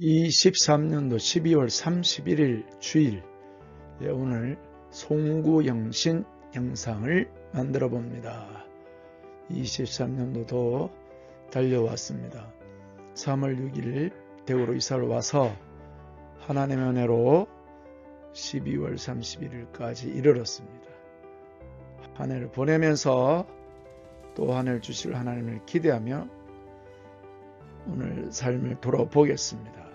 23년도 12월 31일 주일 예, 오늘 송구 영신 영상을 만들어 봅니다. 23년도도 달려왔습니다. 3월 6일 대구로 이사를 와서 하나님의 은혜로 12월 31일까지 이르렀습니다. 한 해를 보내면서 또 한 해를 주실 하나님을 기대하며 오늘 삶을 돌아보겠습니다.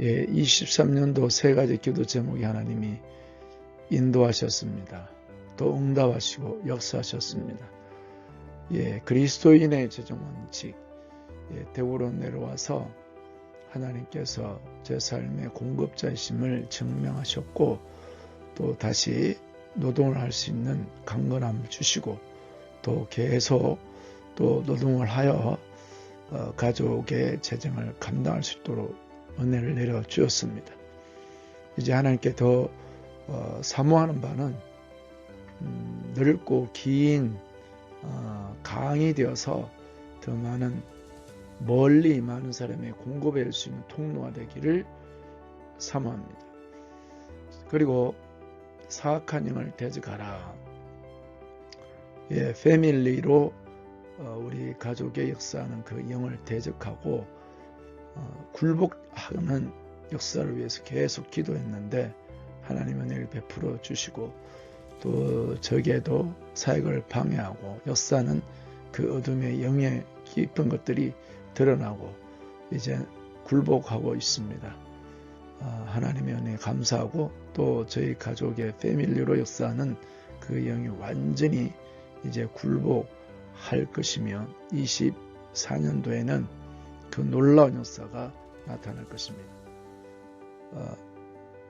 예, 23년도 세 가지 기도 제목이 하나님이 인도하셨습니다. 또 응답하시고 역사하셨습니다. 예, 그리스도인의 최종 원칙, 예, 대우로 내려와서 하나님께서 제 삶의 공급자이심을 증명하셨고 또 다시 노동을 할 수 있는 강건함을 주시고 또 계속 또 노동을 하여 어, 가족의 재정을 감당할 수 있도록 은혜를 내려 주었습니다. 이제 하나님께 더 어, 사모하는 바는 음, 넓고 긴 어, 강이 되어서 더 많은 멀리 많은 사람의 공급할 수 있는 통로가 되기를 사모합니다. 그리고 사악한 영을 대적하라. 예, 패밀리로 어, 우리 가족의 역사하는 그 영을 대적하고 어, 굴복하는 역사를 위해서 계속 기도했는데 하나님 은혜를 베풀어 주시고 또 적에도 사역을 방해하고 역사는 그 어둠의 영의 깊은 것들이 드러나고 이제 굴복하고 있습니다. 아, 하나님의 은혜 감사하고 또 저희 가족의 패밀리로 역사하는 그 영이 완전히 이제 굴복할 것이며 24년도에는 그 놀라운 역사가 나타날 것입니다. 어,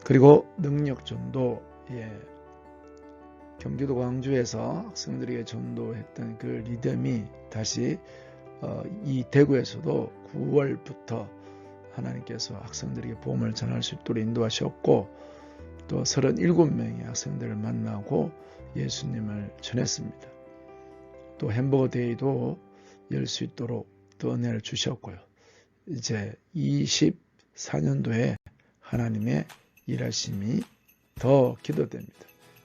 그리고 능력 전도, 예, 경기도 광주에서 학생들에게 전도했던 그 리듬이 다시 어, 이 대구에서도 9월부터 하나님께서 학생들에게 복음을 전할 수 있도록 인도하셨고 또 37명의 학생들을 만나고 예수님을 전했습니다. 또 햄버거 데이도 열 수 있도록 또 은혜를 주셨고요. 이제 24년도에 하나님의 일하심이 더 기도됩니다.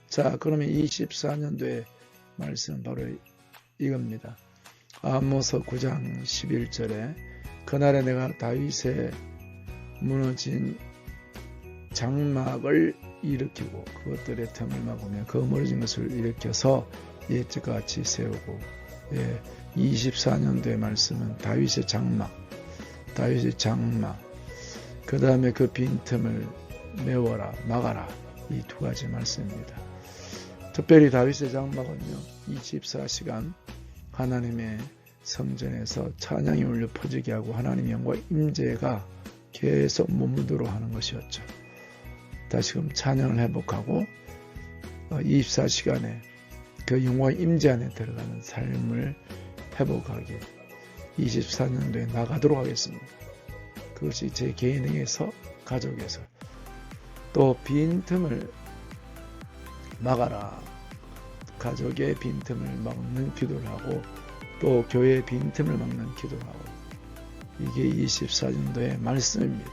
자, 그러면 24년도의 말씀 바로 이겁니다. 아모서 9장 11절에 그날에 내가 다윗의 무너진 장막을 일으키고 그것들의 틈을 막으며 그 무너진 것을 일으켜서 옛적 같이 세우고 예, 24년도의 말씀은 다윗의 장막 다윗의 장막 그 다음에 그 빈틈을 메워라 막아라 이 두 가지 말씀입니다. 특별히 다윗의 장막은요 24시간 하나님의 성전에서 찬양이 울려 퍼지게 하고 하나님의 영과 임재가 계속 머무도록 하는 것이었죠. 다시금 찬양을 회복하고 24시간에 그 영과 임재 안에 들어가는 삶을 회복하기 24년도에 나가도록 하겠습니다. 그것이 제 개인에게서 가족에서 또 빈틈을 막아라. 가족의 빈틈을 막는 기도를 하고 또 교회의 빈틈을 막는 기도를 하고 이게 24년도의 말씀입니다.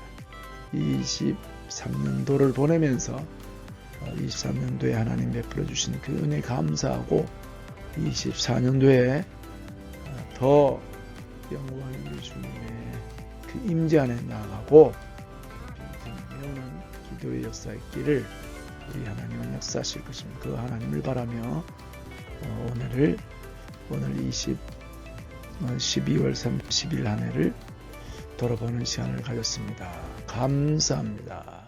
23년도를 보내면서 23년도에 하나님 베풀어 주신 그 은혜 감사하고 24년도에 더 영광 있는 주님의 그 임재 안에 나가고 빈틈을 메우는 기도의 역사의 길을 우리 하나님은 역사하실 것입니다. 그 하나님을 바라며 어, 오늘을 오늘 20 12월 30일 한 해를 돌아보는 시간을 가졌습니다. 감사합니다.